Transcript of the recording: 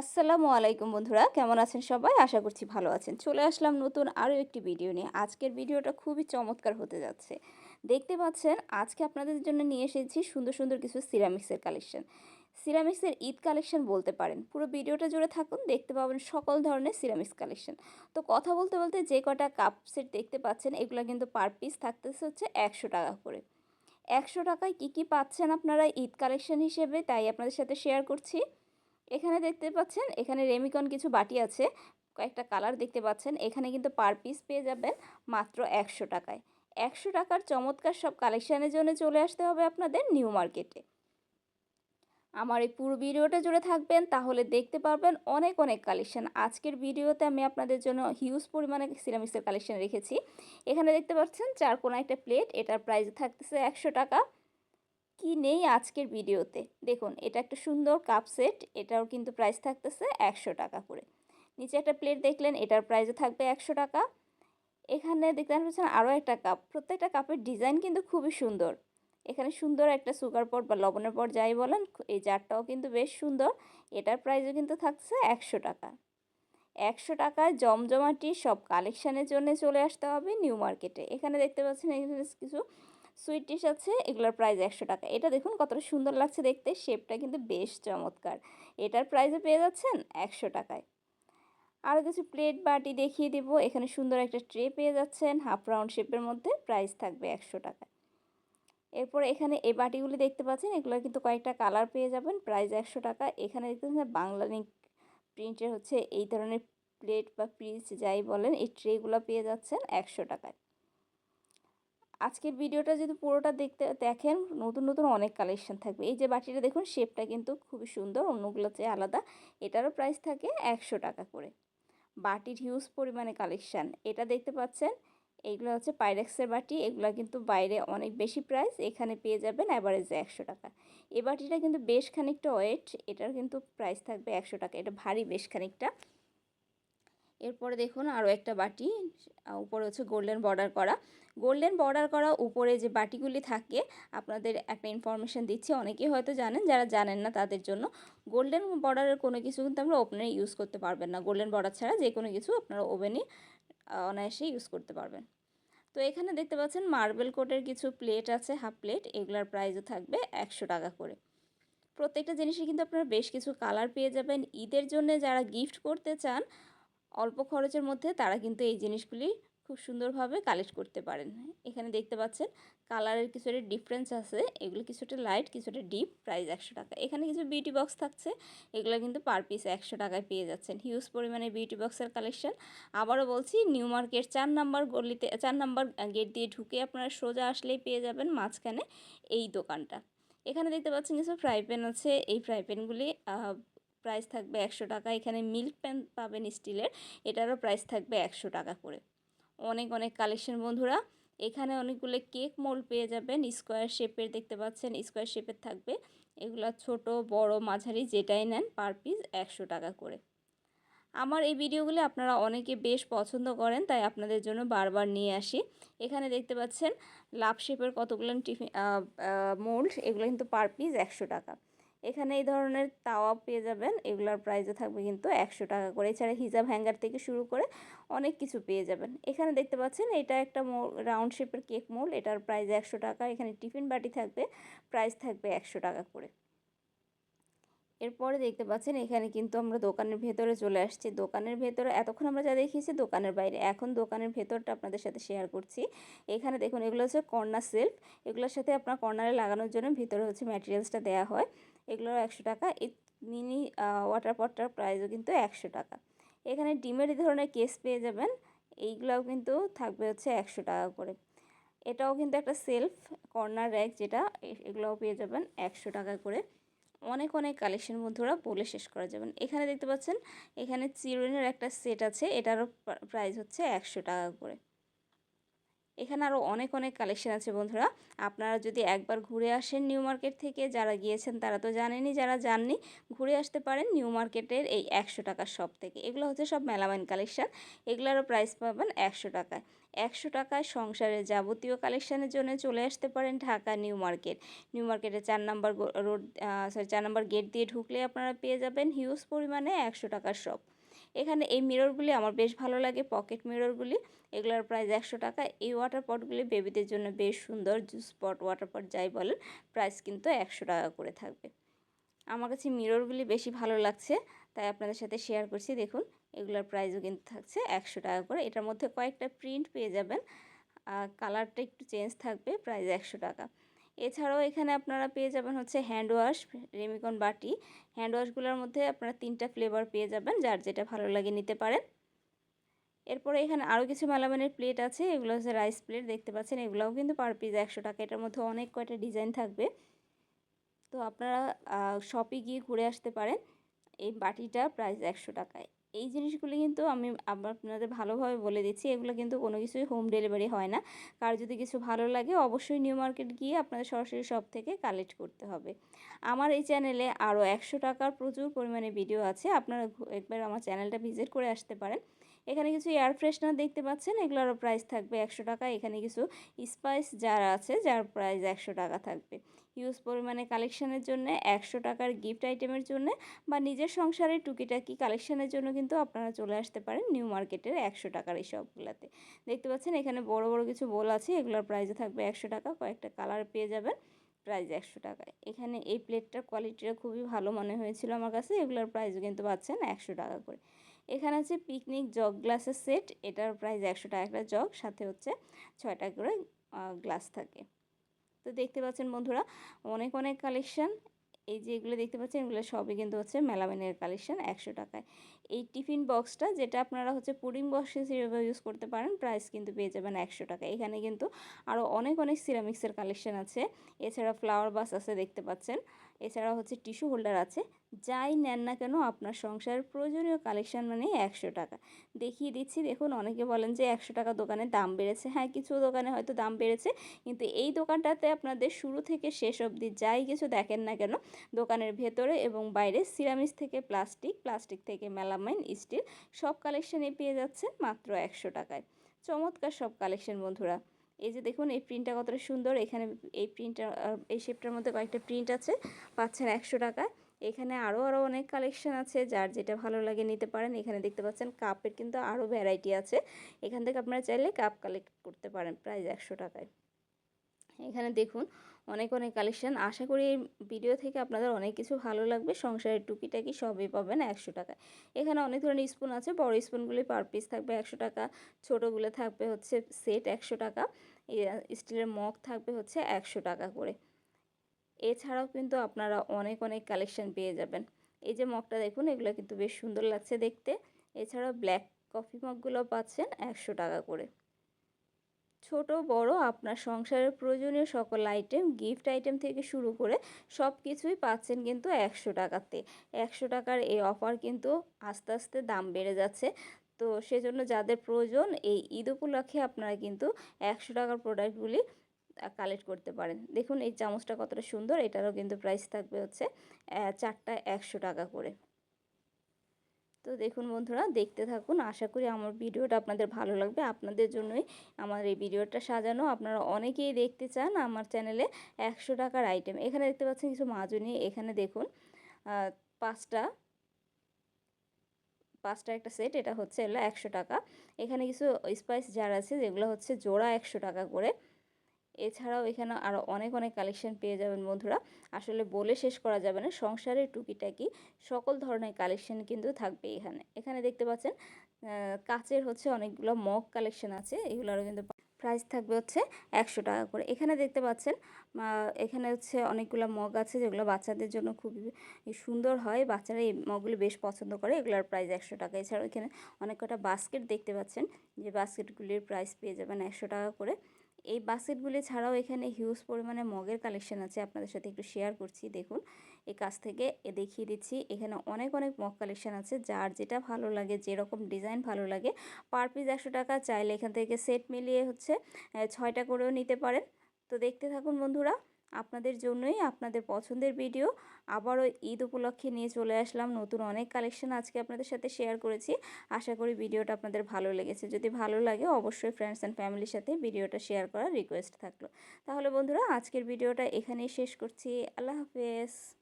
আসসালামু আলাইকুম বন্ধুরা, কেমন আছেন সবাই? আশা করছি ভালো আছেন। চলে আসলাম নতুন আরও একটি ভিডিও নিয়ে। আজকের ভিডিওটা খুবই চমৎকার হতে যাচ্ছে। দেখতে পাচ্ছেন, আজকে আপনাদের জন্য নিয়ে এসেছি সুন্দর সুন্দর কিছু সিরামিক্সের কালেকশন। সিরামিক্সের ঈদ কালেকশন বলতে পারেন। পুরো ভিডিওটা জুড়ে থাকুন, দেখতে পাবেন সকল ধরনের সিরামিক্স কালেকশন। তো কথা বলতে বলতে যে কটা কাপ সেট দেখতে পাচ্ছেন, এগুলো কিন্তু পার পিস থাকতেছে হচ্ছে একশো টাকা করে। একশো টাকায় কি কি পাচ্ছেন আপনারা ঈদ কালেকশন হিসেবে, তাই আপনাদের সাথে শেয়ার করছি। এখানে দেখতে পাচ্ছেন, এখানে রেমিকন কিছু বাটি আছে, কয়েকটা কালার দেখতে পাচ্ছেন, এখানে কিন্তু পার পিস পেয়ে যাবেন মাত্র একশো টাকায়। একশো টাকার চমৎকার সব কালেকশানের জন্য চলে আসতে হবে আপনাদের নিউ মার্কেটে। আমার এই পুরো ভিডিওটা জুড়ে থাকবেন, তাহলে দেখতে পারবেন অনেক অনেক কালেকশান। আজকের ভিডিওতে আমি আপনাদের জন্য হিউজ পরিমাণে সিরামিক্সের কালেকশান রেখেছি। এখানে দেখতে পাচ্ছেন, চার কোনো একটা প্লেট এটার প্রাইস থাকতেছে একশো টাকা। কি নেই আজকের ভিডিওতে? দেখুন, এটা একটা সুন্দর কাপ সেট এটাও কিন্তু প্রাইস থাকতেছে একশো টাকা করে। নিচে একটা প্লেট দেখলেন, এটার প্রাইসও থাকবে একশো টাকা। এখানে দেখতে পাচ্ছেন আরও একটা কাপ প্রত্যেকটা কাপের ডিজাইন কিন্তু খুবই সুন্দর। এখানে সুন্দর একটা সুগার পট বা লবণের পট যাই বলেন, এই জারটাও কিন্তু বেশ সুন্দর। এটার প্রাইসও কিন্তু থাকছে একশো টাকা। একশো টাকায় জমজমাটি সব কালেকশানের জন্য চলে আসতে হবে নিউ মার্কেটে এখানে দেখতে পাচ্ছেন, এখানে কিছু সুইট ডিশ আছে, এগুলোর প্রাইস একশো টাকা। এটা দেখুন কতটা সুন্দর লাগছে দেখতে শেপটা কিন্তু বেশ চমৎকার। এটার প্রাইসে পেয়ে যাচ্ছেন একশো টাকায়। আরও কিছু প্লেট বাটি দেখিয়ে দেব। এখানে সুন্দর একটা ট্রে পেয়ে যাচ্ছেন হাফ রাউন্ড শেপের মধ্যে প্রাইস থাকবে একশো টাকা এরপর এখানে এই বাটিগুলি দেখতে পাচ্ছেন এগুলো কিন্তু কয়েকটা কালার পেয়ে যাবেন প্রাইস একশো টাকা। এখানে দেখতে পাচ্ছেন বাংলা প্রিন্টের হচ্ছে এই ধরনের প্লেট বা ফ্রিজ যাই বলেন, এই ট্রেগুলো পেয়ে যাচ্ছেন একশো টাকায়। আজকের ভিডিওটা যদি পুরোটা দেখতে দেখেন, নতুন নতুন অনেক কালেকশন থাকবে। এই যে বাটিটা দেখুন শেপটা কিন্তু খুবই সুন্দর, অন্যগুলো চেয়ে আলাদা। এটারও প্রাইস থাকে একশো টাকা করে। বাটির হিউজ পরিমাণে কালেকশান এটা দেখতে পাচ্ছেন এইগুলো হচ্ছে পাইরেক্সের বাটি। এগুলো কিন্তু বাইরে অনেক বেশি প্রাইস এখানে পেয়ে যাবেন অ্যাভারেজে একশো টাকা। এই বাটিটা কিন্তু বেশ খানিকটা ওয়েট এটার কিন্তু প্রাইস থাকবে একশো টাকা। এটা ভারী বেশ খানিকটা। এরপরে দেখুন আরও একটা বাটি উপরে হচ্ছে গোল্ডেন বর্ডার করা। গোল্ডেন বর্ডার করা উপরে যে বাটিগুলি থাকে, আপনাদের একটা ইনফরমেশান দিচ্ছি, অনেকেই হয়তো জানেন, যারা জানেন না তাদের জন্য। গোল্ডেন বর্ডারের কোনো কিছু কিন্তু আমরা ওপেনে ইউজ করতে পারবেন না। গোল্ডেন বর্ডার ছাড়া যে কোনো কিছু আপনারা ওভেনে অনায়াসে ইউজ করতে পারবেন। তো এখানে দেখতে পাচ্ছেন মার্বেল কোটের কিছু প্লেট আছে হাফ প্লেট এগুলার প্রাইসও থাকবে একশো টাকা করে। প্রত্যেকটা জিনিসে কিন্তু আপনারা বেশ কিছু কালার পেয়ে যাবেন। ঈদের জন্য যারা গিফট করতে চান অল্প খরচের মধ্যে তারা কিন্তু এই জিনিসগুলি খুব সুন্দরভাবে কালেক্ট করতে পারেন। এখানে দেখতে পাচ্ছেন কালারের কিছুটা ডিফারেন্স আছে। এগুলো কিছুটা লাইট, কিছুটা ডিপ প্রাইস একশো টাকা। এখানে কিছু বিউটি বক্স থাকছে। এগুলো কিন্তু পার পিস একশো টাকায় পেয়ে যাচ্ছেন। হিউজ পরিমাণে বিউটি বক্সের কালেকশন। আবারও বলছি, নিউ মার্কেট চার নাম্বার গলিতে, চার নাম্বার গেট দিয়ে ঢুকে আপনারা সোজা আসলেই পেয়ে যাবেন মাঝখানে এই দোকানটা। এখানে দেখতে পাচ্ছেন কিছু ফ্রাই প্যান আছে। এই ফ্রাই প্যানগুলি প্রাইস থাকবে একশো টাকা। এখানে মিল্ক প্যান পাবেন স্টিলের এটারও প্রাইস থাকবে একশো টাকা করে। অনেক অনেক কালেকশন বন্ধুরা। এখানে অনেকগুলো কেক মোল পেয়ে যাবেন স্কোয়ার শেপের দেখতে পাচ্ছেন স্কোয়ার শেপের থাকবে। এগুলো ছোট, বড়, মাঝারি যেটাই নেন পার পিস একশো টাকা করে। আমার এই ভিডিওগুলি আপনারা অনেকে বেশ পছন্দ করেন, তাই আপনাদের জন্য বারবার নিয়ে আসি। এখানে দেখতে পাচ্ছেন লাভ শেপের কতগুলো টিফিন মোল্ড এগুলো কিন্তু পার পিস একশো টাকা। এখানে এই ধরনের তাওয়া পেয়ে যাবেন। এগুলোর প্রাইসও থাকবে কিন্তু একশো টাকা করে। এছাড়া হিজাব হ্যাঙ্গার থেকে শুরু করে অনেক কিছু পেয়ে যাবেন। এখানে দেখতে পাচ্ছেন এটা একটা রাউন্ড শেপের কেক মোল এটার প্রাইস একশো টাকা। এখানে টিফিন বাটি থাকবে। প্রাইস থাকবে একশো টাকা করে। এরপরে দেখতে পাচ্ছেন এখানে কিন্তু আমরা দোকানের ভেতরে চলে আসছি। দোকানের ভেতরে, এতক্ষণ আমরা যা দেখিয়েছি দোকানের বাইরে। এখন দোকানের ভেতরটা আপনাদের সাথে শেয়ার করছি। এখানে দেখুন এগুলো হচ্ছে কর্নার সেলফ এগুলোর সাথে আপনার কর্নারে লাগানোর জন্য ভিতরে হচ্ছে ম্যাটেরিয়ালসটা দেওয়া হয়। এগুলোর একশো টাকা। এই মিনি ওয়াটার পটটার প্রাইসও কিন্তু একশো টাকা। এখানে ডিমের এই ধরনের কেস পেয়ে যাবেন। এইগুলোও কিন্তু থাকবে হচ্ছে একশো টাকা করে। এটাও কিন্তু একটা সেলফ কর্নার র্যাক যেটা এগুলোও পেয়ে যাবেন একশো টাকা করে। অনেক অনেক কালেকশন বন্ধুরা বলে শেষ করা যাবেন এখানে দেখতে পাচ্ছেন, এখানে চিরুনের একটা সেট আছে। এটারও প্রাইস হচ্ছে একশো টাকা করে। এখানে আরও অনেক অনেক কালেকশন আছে বন্ধুরা। আপনারা যদি একবার ঘুরে আসেন নিউ মার্কেট থেকে, যারা গিয়েছেন তারা তো জানেনই, যারা যাননি, ঘুরে আসতে পারেন নিউ মার্কেটের এই একশো টাকার শপ থেকে। এগুলো হচ্ছে সব মেলামাইন কালেকশন এগুলোরও প্রাইস পাবেন একশো টাকায়। একশো টাকায় সংসারের যাবতীয় কালেকশানের জন্য চলে আসতে পারেন ঢাকা নিউ মার্কেট। নিউ মার্কেটের চার নাম্বার রোড সরি চার নাম্বার গেট দিয়ে ঢুকলে আপনারা পেয়ে যাবেন হিউজ পরিমাণে একশো টাকার শপ এখানে এই মিররগুলি আমার বেশ ভালো লাগে পকেট মিররগুলি এগুলোর প্রাইস একশো টাকা। এই ওয়াটার পটগুলি বেবিদের জন্য বেশ সুন্দর জুস পট ওয়াটার পট যাই বলেন প্রাইস কিন্তু একশো টাকা করে থাকবে। আমার কাছে মিররগুলি বেশি ভালো লাগছে, তাই আপনাদের সাথে শেয়ার করছি। দেখুন, এগুলোর প্রাইসও কিন্তু থাকছে একশো টাকা করে। এটার মধ্যে কয়েকটা প্রিন্ট পেয়ে যাবেন। কালারটা একটু চেঞ্জ থাকবে প্রাইস একশো টাকা। এছাড়াও এখানে আপনারা পেয়ে যাবেন হচ্ছে হ্যান্ড ওয়াশ রেমিকন বাটি। হ্যান্ড ওয়াশগুলোর মধ্যে আপনারা তিনটা ফ্লেভার পেয়ে যাবেন, যার যেটা ভালো লাগে নিতে পারেন। এরপরে এখানে আরও কিছু মালামানের প্লেট আছে, এগুলো হচ্ছে রাইস প্লেট দেখতে পাচ্ছেন, এগুলোও কিন্তু পার পিস একশো টাকা। এটার মধ্যে অনেক কয়টা ডিজাইন থাকবে। তো আপনারা শপে গিয়ে ঘুরে আসতে পারেন। এই বাটিটা প্রাইস একশো টাকায়। এই জিনিসগুলি কিন্তু আমি আবার আপনাদের ভালোভাবে বলে দিচ্ছি, এগুলো কিন্তু কোনো কিছুই হোম ডেলিভারি হয় না। কার যদি কিছু ভালো লাগে অবশ্যই নিউ মার্কেট গিয়ে আপনাদের সরাসরি শপ থেকে কালেক্ট করতে হবে। আমার এই চ্যানেলে আরও একশো টাকার প্রচুর পরিমাণে ভিডিও আছে, আপনারা একবার আমার চ্যানেলটা ভিজিট করে আসতে পারেন। এখানে কিছু এয়ার ফ্রেশনার দেখতে পাচ্ছেন, এগুলোরও প্রাইস থাকবে একশো টাকা। এখানে কিছু স্পাইস যারা আছে, যার প্রাইস একশো টাকা থাকবে। হিউজ পরিমাণে কালেকশানের জন্য, একশো টাকার গিফট আইটেমের জন্য বা নিজের সংসারের টুকিটাকি কালেকশানের জন্য কিন্তু আপনারা চলে আসতে পারেন নিউ মার্কেটের একশো টাকার এই সবগুলোতে দেখতে পাচ্ছেন এখানে বড় বড় কিছু বোল আছে, এগুলোর প্রাইসে থাকবে একশো টাকা, কয়েকটা কালার পেয়ে যাবেন প্রাইস একশো টাকায়। এখানে এই প্লেটটার কোয়ালিটিটা খুবই ভালো মনে হয়েছিল আমার কাছে, এগুলোর প্রাইসও কিন্তু পাচ্ছেন একশো টাকা করে। এখানে আছে পিকনিক জগ গ্লাসের সেট এটার প্রাইস একশো টাকা একটা জগ সাথে হচ্ছে ছয়টা করে গ্লাস থাকে। তো দেখতে পাচ্ছেন বন্ধুরা, অনেক অনেক কালেকশান এই যে এগুলো দেখতে পাচ্ছেন, এগুলো সবই কিন্তু হচ্ছে মেলামেনের কালেকশান একশো টাকায়। এই টিফিন বক্সটা যেটা আপনারা হচ্ছে পুডিং বক্স হিসেবে ইউজ করতে পারেন প্রাইস কিন্তু পেয়ে যাবেন একশো টাকা এখানে কিন্তু আরও অনেক অনেক সিরামিক্সের কালেকশান আছে। এছাড়া ফ্লাওয়ার বাস আছে দেখতে পাচ্ছেন। এছাড়া হচ্ছে টিস্যু হোল্ডার আছে। যাই নেন না কেন, আপনার সংসারের প্রয়োজনীয় কালেকশান মানে একশো টাকা। দেখিয়ে দিচ্ছি, দেখুন অনেকে বলেন যে একশো টাকা দোকানে দাম বেড়েছে। হ্যাঁ কিছু দোকানে হয়তো দাম বেড়েছে, কিন্তু এই দোকানটাতে আপনাদের শুরু থেকে শেষ অবধি যাই কিছু দেখেন না কেন, দোকানের ভেতরে এবং বাইরে সিরামিক্স থেকে প্লাস্টিক প্লাস্টিক থেকে মেলামাইন স্টিল সব কালেকশানে পেয়ে যাচ্ছেন মাত্র একশো টাকায়। চমৎকার সব কালেকশন বন্ধুরা। এই যে দেখুন, এই প্রিন্টটা কতটা সুন্দর। এখানে এই প্রিন্টটা এই শেপটার মধ্যে কয়েকটা প্রিন্ট আছে, পাচ্ছেন একশো টাকায়। এখানে আরও আরও অনেক কালেকশন আছে, যার যেটা ভালো লাগে নিতে পারেন। এখানে দেখতে পাচ্ছেন কাপের কিন্তু আরও ভ্যারাইটি আছে। এখান থেকে আপনারা চাইলে কাপ কালেক্ট করতে পারেন প্রায় একশো টাকায়। এখানে দেখুন অনেক অনেক কালেকশান আশা করি এই ভিডিও থেকে আপনাদের অনেক কিছু ভালো লাগবে। সংসারের টুকিটাকি সবই পাবেন একশো টাকা এখানে অনেক ধরনের স্পুন আছে। বড় স্পুনগুলি পার পিস থাকবে একশো টাকা। ছোটোগুলো থাকবে হচ্ছে সেট একশো টাকা। স্টিলের মগ থাকবে হচ্ছে একশো টাকা করে। এছাড়াও কিন্তু আপনারা অনেক অনেক কালেকশন পেয়ে যাবেন। এই যে মগটা দেখুন, এগুলো কিন্তু বেশ সুন্দর লাগছে দেখতে। এছাড়াও ব্ল্যাক কফি মগগুলো পাচ্ছেন একশো টাকা করে। ছোট, বড়, আপনার সংসারের প্রয়োজনীয় সকল আইটেম গিফট আইটেম থেকে শুরু করে সব কিছুই পাচ্ছেন কিন্তু একশো টাকাতে। একশো টাকার এই অফার কিন্তু আস্তে আস্তে দাম বেড়ে যাচ্ছে। তো সেজন্য যাদের প্রয়োজন, এই ঈদ উপলক্ষে আপনারা কিন্তু একশো টাকার প্রোডাক্টগুলি কালেক্ট করতে পারেন। দেখুন এই চামচটা কতটা সুন্দর, এটারও কিন্তু প্রাইস থাকবে হচ্ছে চারটা একশো টাকা করে। তো দেখুন বন্ধুরা, দেখতে থাকুন। আশা করি আমার ভিডিওটা আপনাদের ভালো লাগবে। আপনাদের জন্যই আমার এই ভিডিওটা সাজানো। আপনারা অনেকেই দেখতে চান আমার চ্যানেলে একশো টাকার আইটেম এখানে দেখতে পাচ্ছেন কিছু মাজুনি। এখানে দেখুন পাঁচটা পাঁচটা একটা সেট এটা হচ্ছে এলো একশো টাকা। এখানে কিছু স্পাইস জার আছে, যেগুলো হচ্ছে জোড়া একশো টাকা করে। এছাড়াও এখানে আরও অনেক অনেক কালেকশন পেয়ে যাবেন বন্ধুরা। আসলে বলে শেষ করা যাবে না, সংসারের টুকিটাকি সকল ধরনের কালেকশন কিন্তু থাকবে এখানে। এখানে দেখতে পাচ্ছেন কাচের হচ্ছে অনেকগুলো মগ কালেকশন আছে, এগুলোরও কিন্তু প্রাইস থাকবে হচ্ছে একশো টাকা করে। এখানে দেখতে পাচ্ছেন এখানে হচ্ছে অনেকগুলো মগ আছে যেগুলো বাচ্চাদের জন্য খুবই সুন্দর হয়। বাচ্চারা এই মগগুলো বেশ পছন্দ করে, এগুলোর প্রাইস একশো টাকা। এছাড়াও এখানে অনেক কটা বাস্কেট দেখতে পাচ্ছেন, যে বাস্কেটগুলির প্রাইস পেয়ে যাবেন একশো টাকা করে। এই বাস্কেটগুলি ছাড়াও এখানে হিউজ পরিমাণে মগের কালেকশন আছে আপনাদের সাথে একটু শেয়ার করছি, দেখুন। এই কাছ থেকে এ দেখিয়ে দিচ্ছি, এখানে অনেক অনেক মগ কালেকশন আছে, যার যেটা ভালো লাগে, যেরকম ডিজাইন ভালো লাগে পার পিস একশো টাকা, চাইলে এখান থেকে সেট মিলিয়ে হচ্ছে ছয়টা করেও নিতে পারেন। তো দেখতে থাকুন বন্ধুরা। আপনাদের জন্যই আপনাদের পছন্দের ভিডিও আবারও ঈদ উপলক্ষে নিয়ে চলে আসলাম। নতুন অনেক কালেকশন আজকে আপনাদের সাথে শেয়ার করেছি। আশা করি ভিডিওটা আপনাদের ভালো লেগেছে। যদি ভালো লাগে, অবশ্যই ফ্রেন্ডস অ্যান্ড ফ্যামিলির সাথে ভিডিওটা শেয়ার করার রিকোয়েস্ট থাকল। তাহলে বন্ধুরা, আজকের ভিডিওটা এখানেই শেষ করছি। আল্লাহ হাফেজ।